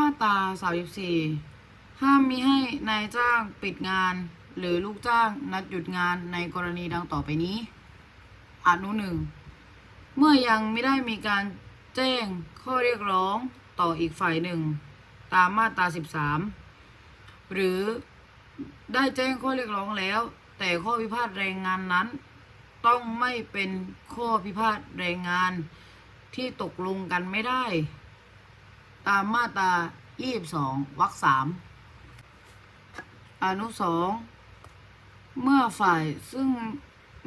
มาตรา34ห้ามมิให้นายจ้างปิดงาน หรือลูกจ้างนัดหยุดงานในกรณีดังต่อไปนี้อนุหนึ่งเมื่อยังไม่ได้มีการแจ้งข้อเรียกร้องต่ออีกฝ่ายหนึ่ง ตามมาตรา 13 หรือได้แจ้งข้อเรียกร้องแล้ว แต่ข้อพิพาทแรงงานนั้น ต้องไม่เป็นข้อพิพาทแรงงานที่ตกลงกันไม่ได้ ตามมาตรา22วรรคสามอนุสองเมื่อฝ่ายซึ่ง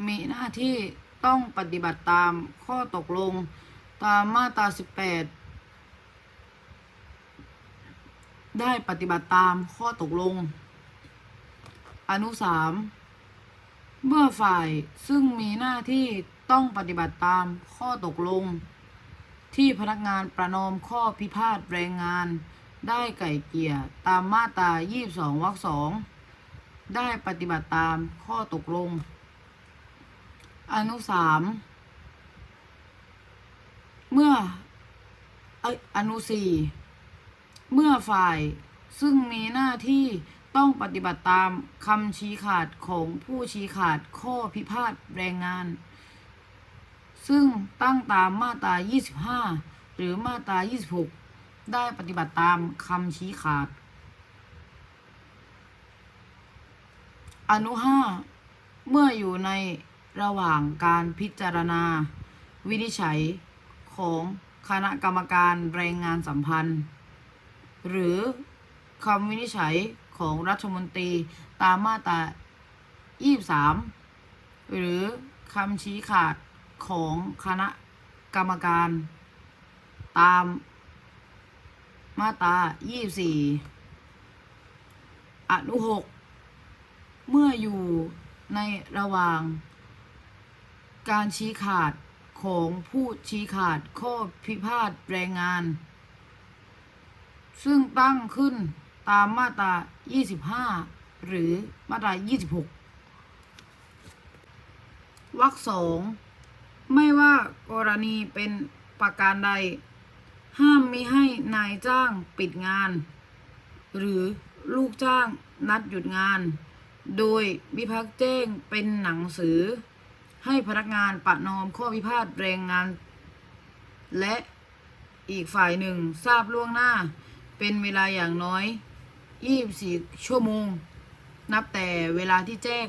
มีหน้าที่ต้องปฏิบัติตามข้อตกลงตามมาตรา18 ได้ปฏิบัติตามข้อตกลง อนุสามเมื่อฝ่ายซึ่งมีหน้าที่ต้องปฏิบัติตามข้อตกลง ที่พนักงานประนอมข้อพิพาทแรงงาน ได้ไก่เกี่ยตามมาตรา 22 วรรคสอง ได้ปฏิบัติตามข้อตกลง อนุสามเมื่ออยอนุสี่เมื่อฝ่ายซึ่งมีหน้าที่ต้องปฏิบัติตามคำชี้ขาดของผู้ชี้ขาดข้อพิพาทแรงงาน ซึ่งตั้งตามมาตรา 25 หรือมาตรา 26 ได้ปฏิบัติตามคำชี้ขาด อนุ 5 เมื่ออยู่ในระหว่างการพิจารณา วินิจฉัยของคณะกรรมการแรงงานสัมพันธ์ หรือคำวินิจฉัยของรัฐมนตรีตามมาตรา 23 หรือคำชี้ขาด ของคณะกรรมการ ตามมาตรา24 อนุ6เมื่ออยู่ในระหว่าง การชี้ขาดของผู้ชี้ขาดข้อพิพาทแรงงาน ซึ่งตั้งขึ้นตามมาตรา 25 หรือมาตรา 26 วรรคสอง ไม่ว่ากรณีเป็นประการใด ห้ามมิให้นายจ้างปิดงาน หรือลูกจ้างนัดหยุดงาน โดยวิพักษ์แจ้งเป็นหนังสือ ให้พนักงานประนอมข้อพิพาทแรงงาน และอีกฝ่ายหนึ่งทราบล่วงหน้า เป็นเวลาอย่างน้อย 24 ชั่วโมง นับแต่เวลาที่แจ้ง